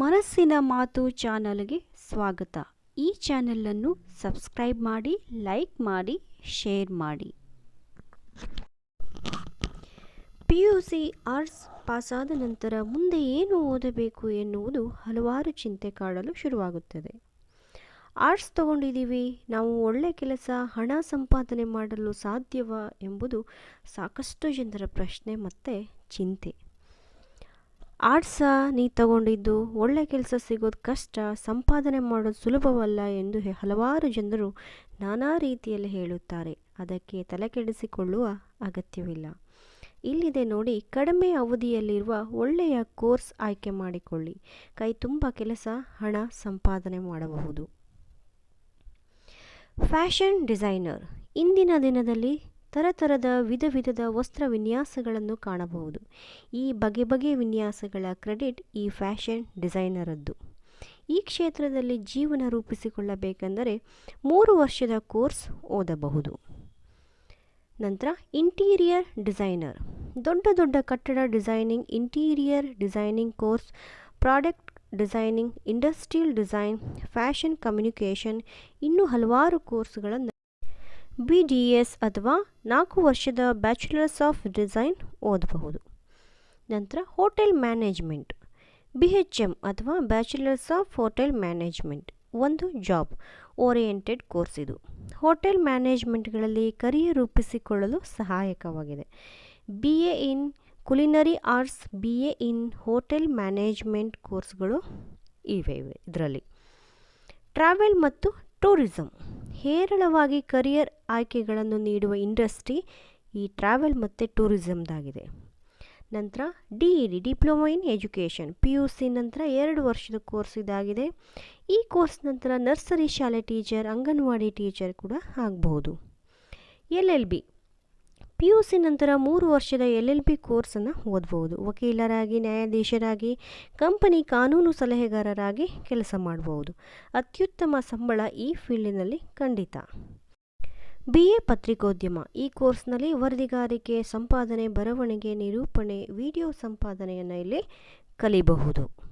ಮನಸ್ಸಿನ ಮಾತು ಚಾನಲ್ಗೆ ಸ್ವಾಗತ. ಈ ಚಾನಲನ್ನು ಸಬ್ಸ್ಕ್ರೈಬ್ ಮಾಡಿ, ಲೈಕ್ ಮಾಡಿ, ಶೇರ್ ಮಾಡಿ. ಪಿ ಯು ಸಿ ಆರ್ಟ್ಸ್ ಪಾಸಾದ ನಂತರ ಮುಂದೆ ಏನು ಓದಬೇಕು ಎನ್ನುವುದು ಹಲವಾರು ಚಿಂತೆ ಕಾಡಲು ಶುರುವಾಗುತ್ತದೆ. ಆರ್ಟ್ಸ್ ತಗೊಂಡಿದ್ದೀವಿ, ನಾವು ಒಳ್ಳೆ ಕೆಲಸ, ಹಣ ಸಂಪಾದನೆ ಮಾಡಲು ಸಾಧ್ಯವಾ ಎಂಬುದು ಸಾಕಷ್ಟು ಜನರ ಪ್ರಶ್ನೆ ಮತ್ತು ಚಿಂತೆ. ಆರ್ಟ್ಸ ನೀ ತಗೊಂಡಿದ್ದು ಒಳ್ಳೆ ಕೆಲಸ ಸಿಗೋದು ಕಷ್ಟ, ಸಂಪಾದನೆ ಮಾಡೋದು ಸುಲಭವಲ್ಲ ಎಂದು ಹಲವಾರು ಜನರು ನಾನಾ ರೀತಿಯಲ್ಲಿ ಹೇಳುತ್ತಾರೆ. ಅದಕ್ಕೆ ತಲೆಕೆಡಿಸಿಕೊಳ್ಳುವ ಅಗತ್ಯವಿಲ್ಲ. ಇಲ್ಲಿದೆ ನೋಡಿ, ಕಡಿಮೆ ಅವಧಿಯಲ್ಲಿರುವ ಒಳ್ಳೆಯ ಕೋರ್ಸ್ ಆಯ್ಕೆ ಮಾಡಿಕೊಳ್ಳಿ. ಕೈ ತುಂಬ ಕೆಲಸ, ಹಣ ಸಂಪಾದನೆ ಮಾಡಬಹುದು. Fashion designer. ಇಂದಿನ ದಿನದಲ್ಲಿ ಥರಥರದ ವಿಧ ವಿಧದ ವಸ್ತ್ರ ವಿನ್ಯಾಸಗಳನ್ನು ಕಾಣಬಹುದು. ಈ ಬಗೆ ಬಗೆ ವಿನ್ಯಾಸಗಳ ಕ್ರೆಡಿಟ್ ಈ ಫ್ಯಾಷನ್ ಡಿಸೈನರದ್ದು. ಈ ಕ್ಷೇತ್ರದಲ್ಲಿ ಜೀವನ ರೂಪಿಸಿಕೊಳ್ಳಬೇಕೆಂದರೆ ಮೂರು ವರ್ಷದ ಕೋರ್ಸ್ ಓದಬಹುದು. ನಂತರ ಇಂಟೀರಿಯರ್ ಡಿಸೈನರ್. ದೊಡ್ಡ ದೊಡ್ಡ ಕಟ್ಟಡ designing, interior designing course, product designing, industrial design, fashion communication ಇನ್ನೂ ಹಲವಾರು ಕೋರ್ಸ್ಗಳನ್ನು ಬಿ ಡಿ ಎಸ್ ಅಥವಾ ನಾಲ್ಕು ವರ್ಷದ ಬ್ಯಾಚುಲರ್ಸ್ ಆಫ್ ಡಿಸೈನ್ ಓದಬಹುದು. ನಂತರ hotel management B H M ಅಥವಾ ಬ್ಯಾಚುಲರ್ಸ್ ಆಫ್ ಹೋಟೆಲ್ ಮ್ಯಾನೇಜ್ಮೆಂಟ್ ಒಂದು ಜಾಬ್ ಓರಿಯೆಂಟೆಡ್ ಕೋರ್ಸ್ ಇದು. ಹೋಟೆಲ್ ಮ್ಯಾನೇಜ್ಮೆಂಟ್ಗಳಲ್ಲಿ ಕರಿಯರ್ ರೂಪಿಸಿಕೊಳ್ಳಲು ಸಹಾಯಕವಾಗಿದೆ. B A in culinary arts B A in hotel management ಕೋರ್ಸ್ಗಳು ಇವೆ ಇವೆ, ಇದರಲ್ಲಿ. ಟ್ರಾವೆಲ್ ಮತ್ತು ಟೂರಿಸಂ ಹೇರಳವಾಗಿ ಕರಿಯರ್ ಆಯ್ಕೆಗಳನ್ನು ನೀಡುವ ಇಂಡಸ್ಟ್ರಿ ಈ ಟ್ರಾವೆಲ್ ಮತ್ತು ಟೂರಿಸಮ್ದಾಗಿದೆ ನಂತರ D E D, diploma in education, P U C ನಂತರ ಎರಡು ವರ್ಷದ ಕೋರ್ಸ್ ಇದಾಗಿದೆ. ಈ ಕೋರ್ಸ್ ನಂತರ ನರ್ಸರಿ ಶಾಲೆ ಟೀಚರ್, ಅಂಗನವಾಡಿ ಟೀಚರ್ ಕೂಡ ಆಗಬಹುದು. L L B P U C ನಂತರ ಮೂರು ವರ್ಷದ ಎಲ್ ಎಲ್ ಬಿ ಕೋರ್ಸನ್ನು ಓದ್ಬೋದು. ವಕೀಲರಾಗಿ, ನ್ಯಾಯಾಧೀಶರಾಗಿ, ಕಂಪನಿ ಕಾನೂನು ಸಲಹೆಗಾರರಾಗಿ ಕೆಲಸ ಮಾಡಬಹುದು ಅತ್ಯುತ್ತಮ ಸಂಬಳ ಈ ಫೀಲ್ಡಿನಲ್ಲಿ ಖಂಡಿತ. ಬಿ ಎ ಪತ್ರಿಕೋದ್ಯಮ. ಈ ಕೋರ್ಸ್ನಲ್ಲಿ ವರದಿಗಾರಿಕೆ, ಸಂಪಾದನೆ, ಬರವಣಿಗೆ, ನಿರೂಪಣೆ, ವಿಡಿಯೋ ಸಂಪಾದನೆಯನ್ನು ಇಲ್ಲಿ ಕಲಿಬಹುದು.